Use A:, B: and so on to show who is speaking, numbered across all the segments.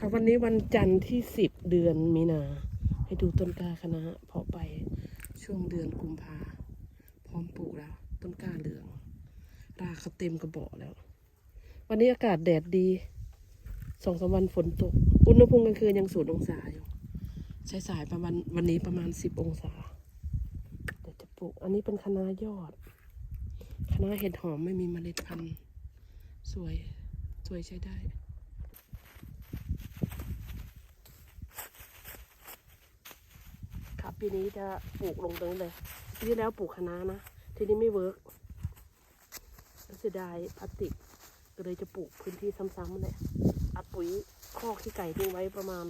A: ค่ะวันนี้วันจันทร์ที่สิบเดือนมีนา ให้ดูต้นกล้าคณะเพาะไปช่วงเดือนกุมภาพร้อมปลูกแล้ว ต้นกล้าเหลือง ราเขาเต็มกระบอกแล้ว วันนี้อากาศแดดดีสองสามวันฝนตก อุณหภูมิกลางคืนยังศูนย์องศาอยู่ ใช้สายประมาณวันนี้ประมาณสิบองศาเดี๋ยวจะปลูก อันนี้เป็นคะน้ายอดคะน้าเห็ดหอมไม่มีเมล็ดพันธุ์สวยสวยใช้ได้ ครับ ปีนี้จะปลูกลงตรงนี้เลยปีที่แล้วปลูกคะน้านะ ทีนี้ไม่เวิร์กเสียดายพลาสติก ก็เลยจะปลูกพื้นที่ซ้ำๆนั่นแหละอัดปุ๋ยคอกที่ไก่ทิ้งไว้ประมาณ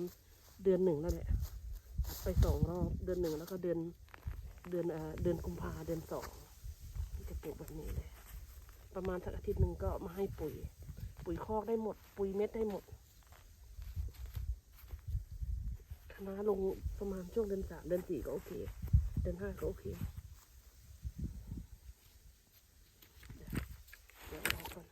A: เดือนหนึ่งแล้วแหละอัดไปสองรอบเดือนหนึ่งแล้วก็เดือนเดือนเอ่อเดือนกุมภาเดือนสองจะปลูกแบบนี้เลย ประมาณสักอาทิตย์หนึ่งก็มาให้ปุ๋ย ปุ๋ยคอกได้หมด ปุ๋ยเม็ดได้หมด นะลงประมาณช่วงเดือนสามเดือนสี่ก็โอเค เดือนห้าก็โอเค เดี๋ยวเดี๋ยวรอก่อน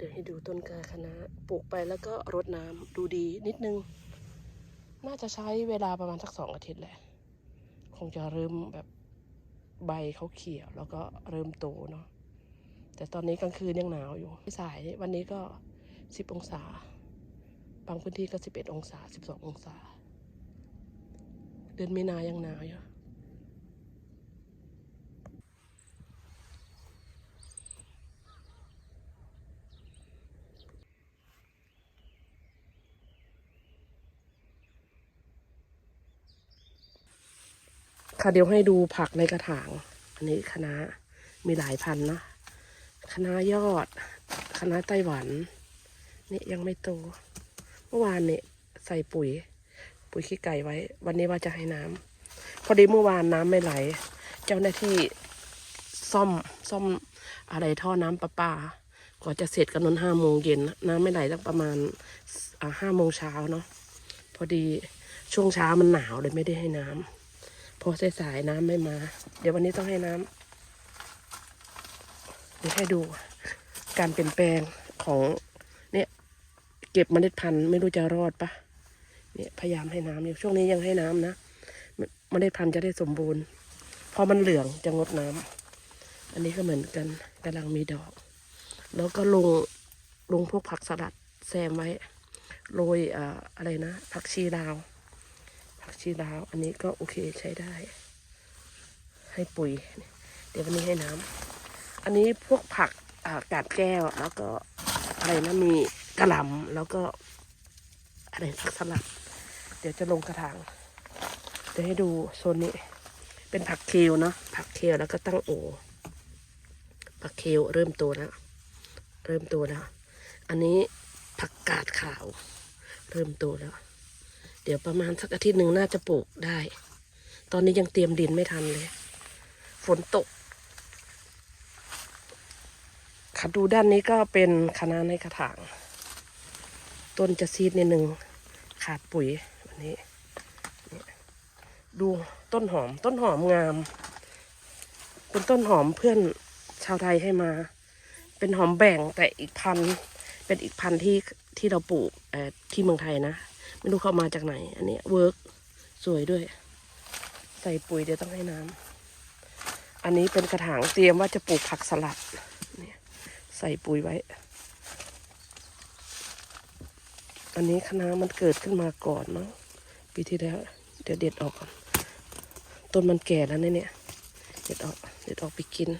A: เดี๋ยวให้ดูต้นกาคณะปลูกไปแล้วก็รดน้ำดูดีนิดนึง น่าจะใช้เวลาประมาณสักสองอาทิตย์แหละ คงจะเริ่มแบบใบเขาเขียวแล้วก็เริ่มโตเนาะแต่ตอนนี้กลางคืนยังหนาวอยู่สายวันนี้ก็สิบองศา บางพื้นที่ก็สิบเอ็ดองศาสิบสององศา เดือนมีนายังหนาวอยู่ ค่ะเดี๋ยวให้ดูผักในกระถาง อันนี้คณะมีหลายพันธุ์นะคณะยอดคณะไต้หวันนี่ยังไม่โต เมื่อวานเนี่ยใส่ปุ๋ย ปุ๋ยขี้ไก่ไว้ วันนี้ว่าจะให้น้ำพอดีเมื่อวานน้ำไม่ไหล เจ้าหน้าที่ซ่อมซ่อมอะไรท่อน้ำประปา กว่าจะเสร็จกันนนห้าโมงเย็นน้ำไม่ไหลตั้งประมาณห้าโมงเช้าเนาะพอดีช่วงเช้ามันหนาวเลยไม่ได้ให้น้ำ พอสายๆน้ำไม่มา เดี๋ยววันนี้ต้องให้น้ำเดี๋ยวให้ดูการเปลี่ยนแปลงของเนี่ย เก็บเมล็ดพันธุ์ไม่รู้จะรอดปะเนี่ยพยายามให้น้ำอยู่ช่วงนี้ยังให้น้ำนะเมเมล็ดพันธุ์จะได้สมบูรณ์พอมันเหลืองจะงดน้ำอันนี้ก็เหมือนกันกำลังมีดอก แล้วก็ลงลงพวกผักสลัดแซมไว้โรยอ่าอะไรนะผักชีลาว ผักชีลาว อันนี้ก็โอเคใช้ได้ ให้ปุ๋ย เดี๋ยววันนี้ให้น้ำอันนี้พวกผักกาดแก้วแล้วก็อะไรนะมีกระหล่ำแล้วก็อะไรผักสลัดเดี๋ยวจะลงกระถางเดี๋ยวให้ดูโซนนี้ เป็นผักเคลเนาะผักเคลแล้วก็ตั้งโอผักเคลเริ่มโตแล้วเริ่มโตแล้ว อันนี้ผักกาดขาว เริ่มโตแล้ว ดี๋ยวประมาณสักอาทิตย์หนึ่งน่าจะปลูกได้ ตอนนี้ยังเตรียมดินไม่ทันเลย ฝนตกค่ะดูด้านนี้ก็เป็นคะน้าในกระถาง ต้นจะซีดนิดหนึ่งขาดปุ๋ยวันนี้ ดูต้นหอมต้นหอมงาม เป็นต้นหอมเพื่อนชาวไทยให้มา เป็นหอมแบ่งแต่อีกพัน เป็นอีกพันที่ที่เราปลูกที่เมืองไทยนะ ไม่รู้เขามาจากไหน อันนี้เวิร์กสวยด้วย ใส่ปุ๋ยเดี๋ยวต้องให้น้ำอันนี้เป็นกระถางเตรียมว่าจะปลูกผักสลัดเนี่ยใส่ปุ๋ยไว้ อันนี้คะน้ามันเกิดขึ้นมาก่อนเนาะปีที่แล้ว เดี๋ยวเด็ดออกก่อนต้นมันแก่แล้วเนี่ยเนี่ยเด็ดออก เด็ดออกไปกิน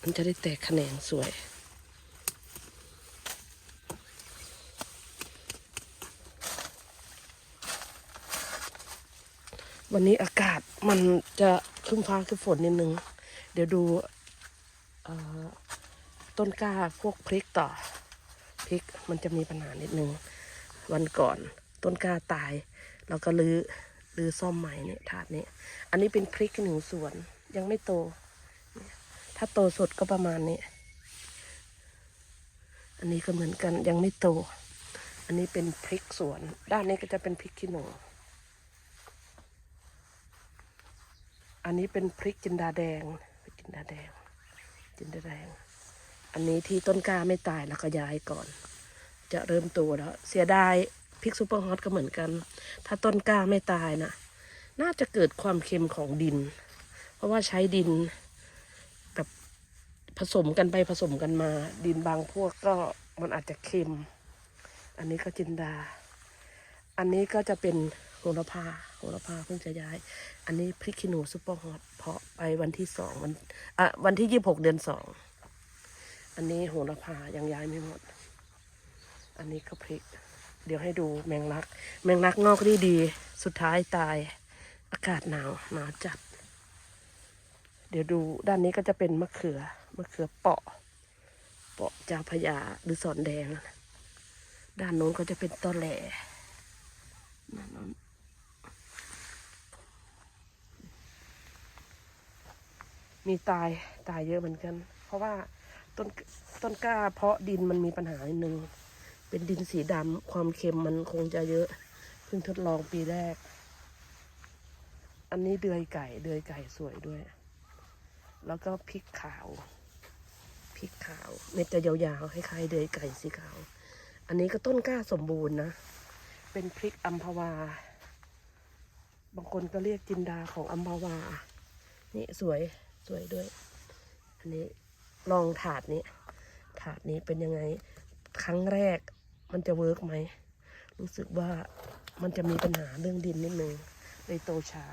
A: มันจะได้แตกแขนงสวย วันนี้อากาศมันจะครึ้มฟ้าคือฝนนิดนึง เดี๋ยวดูต้นกล้าพวกพริกต่อ พริกมันจะมีปัญหานิดนึง วันก่อนต้นกล้าตาย เราก็ลื้อลื้อซ่อมใหม่เนี่ยถาดนี้ อันนี้เป็นพริกหนึ่งสวน ยังไม่โต ถ้าโตสดก็ประมาณนี้ อันนี้ก็เหมือนกันยังไม่โต อันนี้เป็นพริกสวน ด้านนี้ก็จะเป็นพริกขี้หนู อันนี้เป็นพริกจินดาแดงพริกจินดาแดง จินดาแดง อันนี้ที่ต้นกล้าไม่ตายแล้วก็ย้ายก่อน จะเริ่มโตแล้ว เสียดายพริกซูเปอร์ฮอตก็เหมือนกัน ถ้าต้นกล้าไม่ตายนะน่าจะเกิดความเค็มของดิน เพราะว่าใช้ดินแบบผสมกันไปผสมกันมา ดินบางพวกก็มันอาจจะเค็ม อันนี้ก็จินดา อันนี้ก็จะเป็นโหระพา โหระพาเพิ่งจะย้าย อันนี้พริกขี้หนูซุปเปอร์ฮอตเพาะไปวันที่สองวันอะวันที่ยี่หกเดือนสองอันนี้โหระพายังย้ายไม่หมด อันนี้ก็พริก เดี๋ยวให้ดูแมงลัก แมงลักงอกดีดี สุดท้ายตายอากาศหนาวหนาวจัด เดี๋ยวดูด้านนี้ก็จะเป็นมะเขือมะเขือเปาะ เปาะเจ้าพระยาหรือสอนแดง ด้านโน้นก็จะเป็นตอแหลด้านโน้น มีตายตายเยอะเหมือนกัน เพราะว่าต้นต้นกล้าเพาะดินมันมีปัญหาหนึ่งเป็นดินสีดำความเค็มมันคงจะเยอะ เพิ่งทดลองปีแรก อันนี้เดือยไก่ เดือยไก่สวยด้วย แล้วก็พริกขาวพริกขาวเม็ดจะยาวๆคล้ายๆเดือยไก่สีขาว อันนี้ก็ต้นกล้าสมบูรณ์นะ เป็นพริกอัมพวา บางคนก็เรียกจินดาของอัมพวา นี่สวย สวยด้วย อันนี้ลองถาดนี้ ถาดนี้เป็นยังไง ครั้งแรกมันจะเวิร์กไหม รู้สึกว่ามันจะมีปัญหาเรื่องดินนิดนึงเลยโตช้า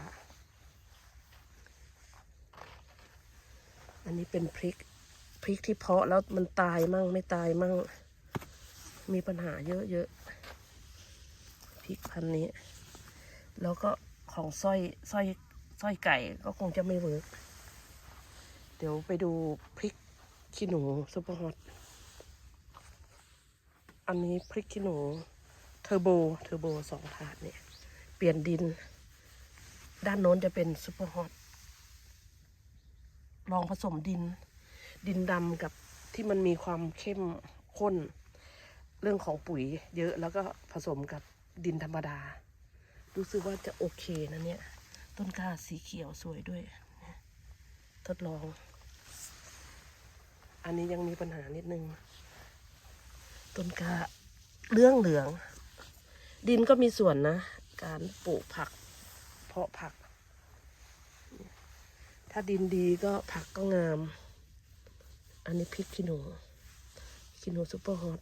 A: อันนี้เป็นพริก พริกที่เพาะแล้วมันตายมั่งไม่ตายมั่ง มีปัญหาเยอะๆ พริกพันนี้ แล้วก็ของสร้อยสร้อยสร้อยไก่ก็คงจะไม่เวิร์ก ดี๋ยวไปดูพริกขี้หนูซุปเปอร์ฮอต อันนี้พริกขี้หนูเทอร์โบ เทอร์โบสองถาดเนี่ย เปลี่ยนดิน ด้านโน้นจะเป็นซุปเปอร์ฮอต ลองผสมดิน ดินดำกับที่มันมีความเข้มข้น เรื่องของปุ๋ยเยอะแล้วก็ผสมกับดินธรรมดา รู้สึกว่าจะโอเคนะเนี่ย ต้นกล้าสีเขียวสวยด้วย ทดลอง อันนี้ยังมีปัญหานิดนึง ต้นกาเรื่องเหลือง ดินก็มีส่วนนะ การปลูกผัก เพาะผัก ถ้าดินดีก็ผักก็งาม อันนี้พริกขี้หนูขี้หนูซุปเปอร์ฮอต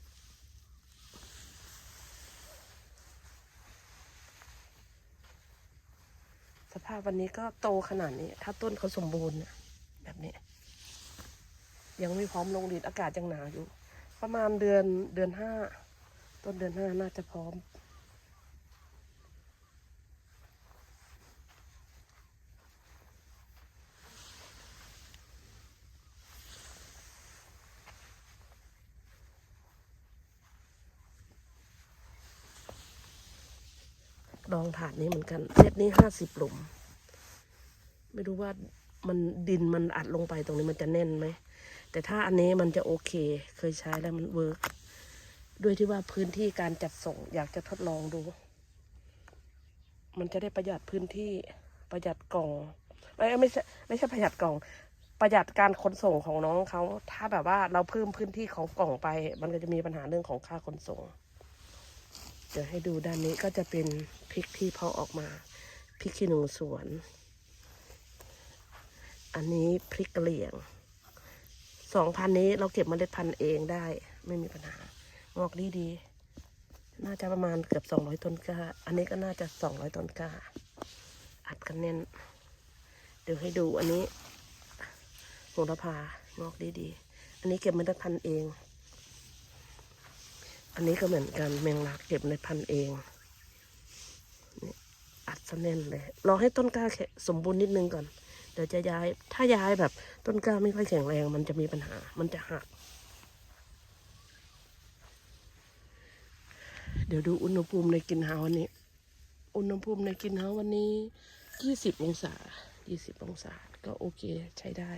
A: สภาพวันนี้ก็โตขนาดนี้ ถ้าต้นเขาสมบูรณ์แบบนี้ ยังไม่พร้อมลงดินอากาศยังหนาวอยู่ ประมาณเดือนเดือนห้าต้นเดือนห้าน่าจะพร้อม ลองถาดนี้เหมือนกันเซตนี้ห้าสิบหลุม ไม่รู้ว่ามันดินมันอัดลงไปตรงนี้มันจะแน่นไหม แต่ถ้าอันนี้มันจะโอเค เคยใช้แล้วมันเวิร์กด้วยที่ว่าพื้นที่การจัดส่งอยากจะทดลองดู มันจะได้ประหยัดพื้นที่ประหยัดกล่องไม่ไม่ใช่ไม่ใช่ประหยัดกล่อง ประหยัดการขนส่งของน้องเขาถ้าแบบว่าเราเพิ่มพื้นที่ของกล่องไป มันก็จะมีปัญหาเรื่องของค่าขนส่งเดี๋ยวให้ดูด้านนี้ก็จะเป็นพริกที่เพาะออกมาพริกขี้หนูสวน อันนี้พริกกะเหรี่ยง สองพันนี้เราเก็บเมล็ดพันธุ์เองได้ ไม่มีปัญหางอกดีดี น่าจะประมาณเกือบสองร้อยต้นกล้า อันนี้ก็น่าจะสองร้อยต้นกล้า อัดกันแน่น เดี๋ยวให้ดูอันนี้โหระพางอกดีดี อันนี้เก็บเมล็ดพันธุ์เอง อันนี้ก็เหมือนกันแมงลักเก็บในพันธุ์เองอัดซะแน่นเลย รอให้ต้นกล้าแข็งสมบูรณ์นิดนึงก่อน เดี๋ยวจะย้าย ถ้าย้ายแบบต้นกล้าไม่ค่อยแข็งแรง มันจะมีปัญหา มันจะหัก เดี๋ยวดูอุณหภูมิในกินเฮาวันนี้ อุณหภูมิในกินเฮาวันนี้ยี่สิบองศายี่สิบองศา ก็โอเคใช้ได้